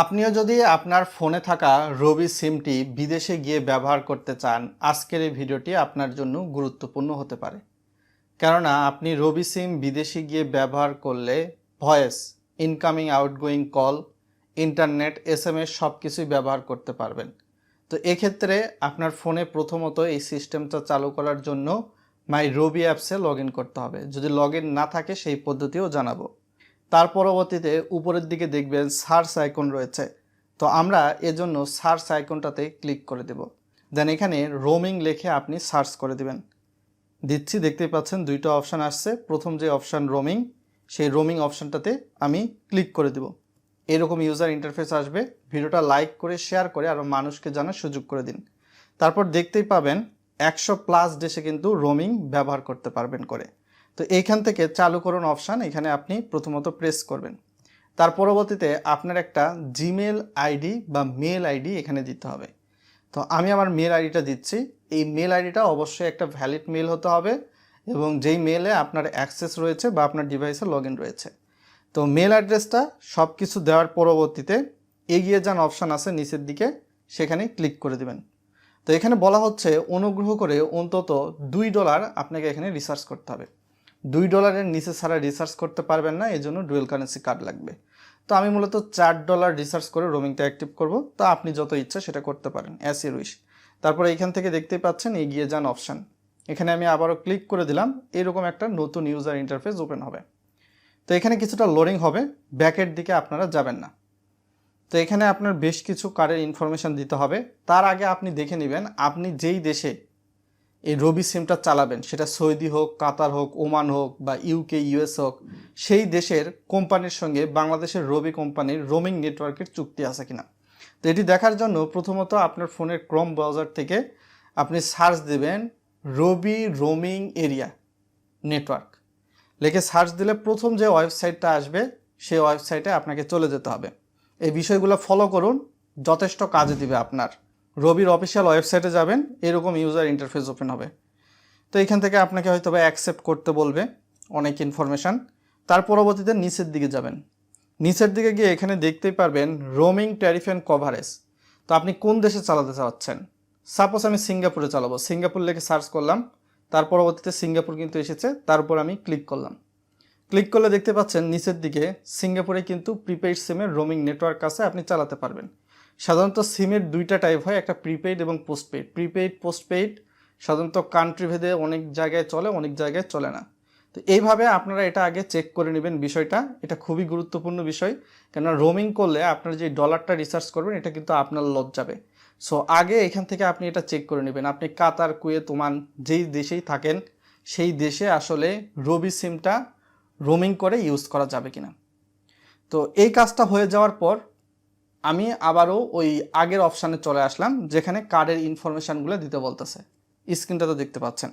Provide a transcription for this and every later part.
আপনিও যদি আপনার ফোনে থাকা রবি সিমটি বিদেশে গিয়ে ব্যবহার করতে চান, আজকের এই ভিডিওটি আপনার জন্য গুরুত্বপূর্ণ হতে পারে। কেননা আপনি রবি সিম বিদেশে গিয়ে ব্যবহার করলে voice incoming outgoing call internet S M S সব কিছুই ব্যবহার করতে পারবেন। তো এক্ষেত্রে আপনার ফোনে প্রথমত এই সিস্টেমটা চালু করার জন্য মাই রবি অ্যাপসে লগ করতে হবে। যদি লগ না থাকে, সেই পদ্ধতিও জানাব। তার পরবর্তীতে উপরের দিকে দেখবেন সার্চ আইকন রয়েছে। তো আমরা এজন্য সার্চ আইকনটাতে ক্লিক করে দেব। দেন এখানে রোমিং লেখে আপনি সার্চ করে দিবেন। দিচ্ছি, দেখতেই পাচ্ছেন দুইটা অপশান আসছে। প্রথম যে অপশান রোমিং, সেই রোমিং অপশানটাতে আমি ক্লিক করে দেব। এরকম ইউজার ইন্টারফেস আসবে। ভিডিওটা লাইক করে, শেয়ার করে আরও মানুষকে জানার সুযোগ করে দিন। তারপর দেখতেই পাবেন একশো প্লাস দেশে কিন্তু রোমিং ব্যবহার করতে পারবেন করে। তো এইখান থেকে চালু করুন অপশান, এখানে আপনি প্রথমত প্রেস করবেন। তার পরবর্তীতে আপনার একটা জিমেল আইডি বা মেল আইডি এখানে দিতে হবে। তো আমি আমার মেল আইডিটা দিচ্ছি। এই মেল আইডিটা অবশ্যই একটা ভ্যালিড মেল হতে হবে এবং যেই মেলে আপনার অ্যাক্সেস রয়েছে বা আপনার ডিভাইসে লগ রয়েছে। তো মেল অ্যাড্রেসটা সব কিছু দেওয়ার পরবর্তীতে এগিয়ে যান অপশান আছে নিচের দিকে, সেখানে ক্লিক করে দেবেন। তো এখানে বলা হচ্ছে অনুগ্রহ করে অন্তত দুই ডলার আপনাকে এখানে রিসার্চ করতে হবে। দুই ডলারের নিচে ছাড়া রিসার্চ করতে পারবেন না এই জন্য ডুয়েল কারেন্সি কার্ড লাগবে। তো আমি মূলত চার ডলার রিসার্চ করে রোমিংটা অ্যাক্টিভ করব। তো আপনি যত ইচ্ছা সেটা করতে পারেন অ্যাস ইউর উইশ তারপরে এখান থেকে দেখতেই পাচ্ছেন এগিয়ে যান অপশান এখানে আমি আবারও ক্লিক করে দিলাম, এরকম একটা নতুন ইউজার ইন্টারফেস ওপেন হবে। তো এখানে কিছুটা লোডিং হবে ব্যাকের দিকে আপনারা যাবেন না। তো এখানে আপনার বেশ কিছু কার্ডের ইনফরমেশান দিতে হবে। তার আগে আপনি দেখে নেবেন, আপনি যেই দেশে এই রবি সিমটা চালাবেন, সেটা সৌদি হোক, কাতার হোক, ওমান হোক বা ইউকে ইউএস হোক, সেই দেশের কোম্পানির সঙ্গে বাংলাদেশের রবি কোম্পানির রোমিং নেটওয়ার্কের চুক্তি আছে কিনা। তো এটি দেখার জন্য প্রথমত আপনার ফোনের ক্রোম ব্রাউজার থেকে আপনি সার্চ দেবেন রবি রোমিং এরিয়া নেটওয়ার্ক লিখে সার্চ দিলে প্রথম যে ওয়েবসাইটটা আসবে, সেই ওয়েবসাইটে আপনাকে চলে যেতে হবে। এই বিষয়গুলো ফলো করুন, যথেষ্ট কাজে দিবে আপনার। রবির অফিসিয়াল ওয়েবসাইটে যাবেন, এরকম ইউজার ইন্টারফেস ওপেন হবে। তো এখান থেকে আপনাকে হয়তো বা অ্যাকসেপ্ট করতে বলবে অনেক ইনফরমেশান তার পরবর্তীতে নিচের দিকে যাবেন। নিচের দিকে গিয়ে এখানে দেখতেই পারবেন রোমিং ট্যারিফ অ্যান্ড কভারেজ তো আপনি কোন দেশে চালাতে চাচ্ছেন? সাপোজ আমি সিঙ্গাপুরে চালাবো। সিঙ্গাপুর লিখে সার্চ করলাম। তার পরবর্তীতে সিঙ্গাপুর কিন্তু এসেছে। তার উপর আমি ক্লিক করলাম। ক্লিক করলে দেখতে পাচ্ছেন নিচের দিকে সিঙ্গাপুরে কিন্তু প্রিপেইড সিমের রোমিং নেটওয়ার্ক আছে, আপনি চালাতে পারবেন। সাধারণত সিমের দুইটা টাইপ হয়, একটা প্রিপেইড এবং পোস্টপেইড প্রিপেইড পোস্টপেইড সাধারণত কান্ট্রি ভেদে অনেক জায়গায় চলে, অনেক জায়গায় চলে না। তো এইভাবে আপনারা এটা আগে চেক করে নেবেন বিষয়টা। এটা খুবই গুরুত্বপূর্ণ বিষয়। কেননা রোমিং করলে আপনার যে ডলারটা রিসার্চ করবেন, এটা কিন্তু আপনার লস যাবে সো আগে এখান থেকে আপনি এটা চেক করে নেবেন। আপনি কাতার, কুয়েত, ওমান যেই দেশেই থাকেন, সেই দেশে আসলে রবি সিমটা রোমিং করে ইউজ করা যাবে কিনা। তো এই কাজটা হয়ে যাওয়ার পর আমি আবারও ওই আগের অপশানে চলে আসলাম, যেখানে কার্ডের ইনফরমেশানগুলো দিতে বলতেছে। স্ক্রিনটা তো দেখতে পাচ্ছেন।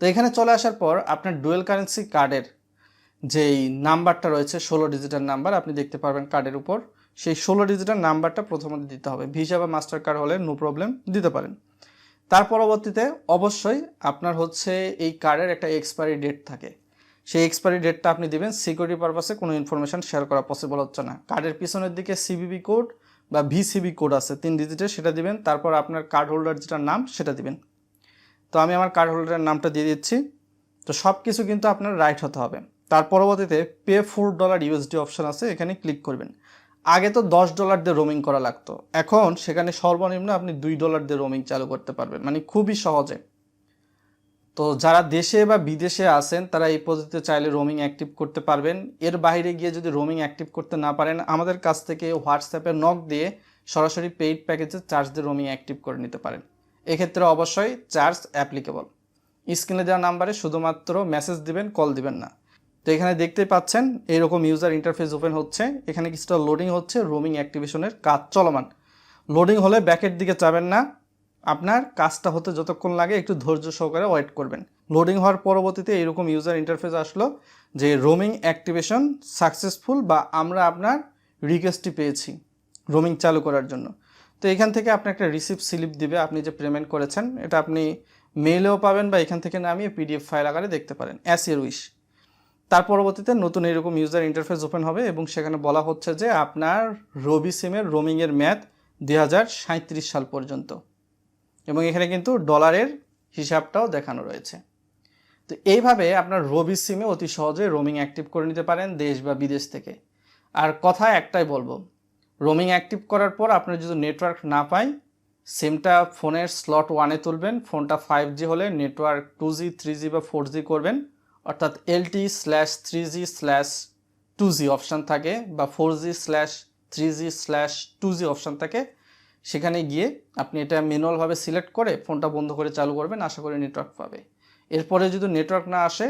তো এখানে চলে আসার পর আপনার ডুয়েল কারেন্সি কার্ডের যেই নাম্বারটা রয়েছে, ষোলো ডিজিটাল নাম্বার আপনি দেখতে পারবেন কার্ডের উপর। সেই ষোলো ডিজিটাল নাম্বারটা প্রথমত দিতে হবে। ভিসা বা মাস্টার কার্ড হলে নো প্রবলেম দিতে পারেন। তার পরবর্তীতে অবশ্যই আপনার হচ্ছে এই কার্ডের একটা এক্সপায়ারি ডেট থাকে। সেই এক্সপায়ারি ডেটটা আপনি দিবেন সিকিউরিটি পারপাসে কোনো ইনফরমেশান শেয়ার করা পসিবল হচ্ছে না। কার্ডের পিছনের দিকে সিবিবি কোড বা ভিসিবি কোড আছে, তিন ডিজিটের সেটা দিবেন, তারপর আপনার কার্ড হোল্ডার যেটার নাম, সেটা দিবেন। তো আমি আমার কার্ড হোল্ডারের নামটা দিয়ে দিচ্ছি। তো সব কিছু কিন্তু আপনার রাইট হতে হবে। তার পরবর্তীতে pay four dollar USD option আছে, এখানে ক্লিক করবেন। আগে তো দশ ডলার দিয়ে রোমিং করা লাগতো। এখন সেখানে সর্বনিম্ন আপনি দুই ডলার দিয়ে রোমিং চালু করতে পারবেন। মানে খুবই সহজে। তো যারা দেশে বা বিদেশে আছেন, তারা এই পদ্ধতিতে চাইলে রোমিং অ্যাক্টিভ করতে পারবেন। এর বাইরে গিয়ে যদি রোমিং অ্যাক্টিভ করতে না পারেন, আমাদের কাছ থেকে হোয়াটসঅ্যাপে নক দিয়ে সরাসরি পেইড প্যাকেজে চার্জ দিয়ে রোমিং অ্যাক্টিভ করে নিতে পারেন। এক্ষেত্রে অবশ্যই চার্জ অ্যাপ্লিকেবল স্ক্রিনে দেওয়া নাম্বারে শুধুমাত্র মেসেজ দিবেন কল দিবেন না। তো এখানে দেখতেই পাচ্ছেন এরকম ইউজার ইন্টারফেস ওপেন হচ্ছে। এখানে কিছুটা লোডিং হচ্ছে রোমিং অ্যাক্টিভেশনের কাজ চলমান। লোডিং হলে ব্যাকের দিকে যাবেন না। আপনার কাজটা হতে যতক্ষণ লাগে একটু ধৈর্য সহকারে ওয়েট করবেন। লোডিং হওয়ার পরবর্তীতে এরকম ইউজার ইন্টারফেস আসলো যে রোমিং অ্যাক্টিভেশন সাকসেসফুল বা আমরা আপনার রিকোয়েস্টটি পেয়েছি রোমিং চালু করার জন্য। তো এখান থেকে আপনি একটা রিসিপ্ট স্লিপ দিবে, আপনি যে পেমেন্ট করেছেন, এটা আপনি মেইলেও পাবেন বা এখান থেকে নামিয়ে পিডিএফ ফাইল আকারে দেখতে পারেন অ্যাস ইউর উইশ তার পরবর্তীতে নতুন এরকম ইউজার ইন্টারফেস ওপেন হবে এবং সেখানে বলা হচ্ছে যে আপনার রবি সিমের রোমিংয়ের মেয়াদ দু হাজার সাঁইত্রিশ সাল পর্যন্ত। এবং এখানে কিন্তু ডলারের হিসাবটাও দেখানো রয়েছে। তো এইভাবে আপনার রবি সিমে অতি সহজে রোমিং অ্যাক্টিভ করে নিতে পারেন দেশ বা বিদেশ থেকে। আর কথা একটাই বলব রোমিং অ্যাক্টিভ করার পর আপনার যদি নেটওয়ার্ক না পায় সিমটা ফোনের স্লট ওয়ানে তুলবেন, ফোনটা ফাইভ জি হলে network two G three G বা ফোর জি করবেন, অর্থাৎ LTE slash three G slash two G option থাকে বা four G slash three G slash two G option থাকে। সেখানে গিয়ে আপনি এটা ম্যানুয়ালভাবে সিলেক্ট করে ফোনটা বন্ধ করে চালু করবেন, আশা করি নেটওয়ার্ক পাবে। এরপরে যদি নেটওয়ার্ক না আসে,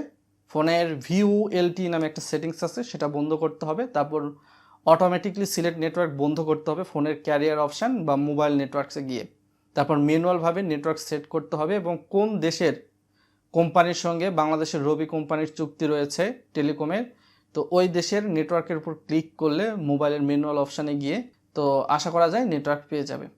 ফোনের ভিউ এলটি নামে একটা সেটিংস আছে, সেটা বন্ধ করতে হবে। তারপর অটোমেটিকলি সিলেক্ট নেটওয়ার্ক বন্ধ করতে হবে ফোনের ক্যারিয়ার অপশান বা মোবাইল নেটওয়ার্কসে গিয়ে। তারপর ম্যানুয়ালভাবে নেটওয়ার্ক সেট করতে হবে এবং কোন দেশের কোম্পানির সঙ্গে বাংলাদেশের রবি কোম্পানির চুক্তি রয়েছে টেলিকমের, তো ওই দেশের নেটওয়ার্কের উপর ক্লিক করলে মোবাইলের ম্যানুয়াল অপশানে গিয়ে তো আশা করা যায় নেটওয়ার্ক পেয়ে যাবে।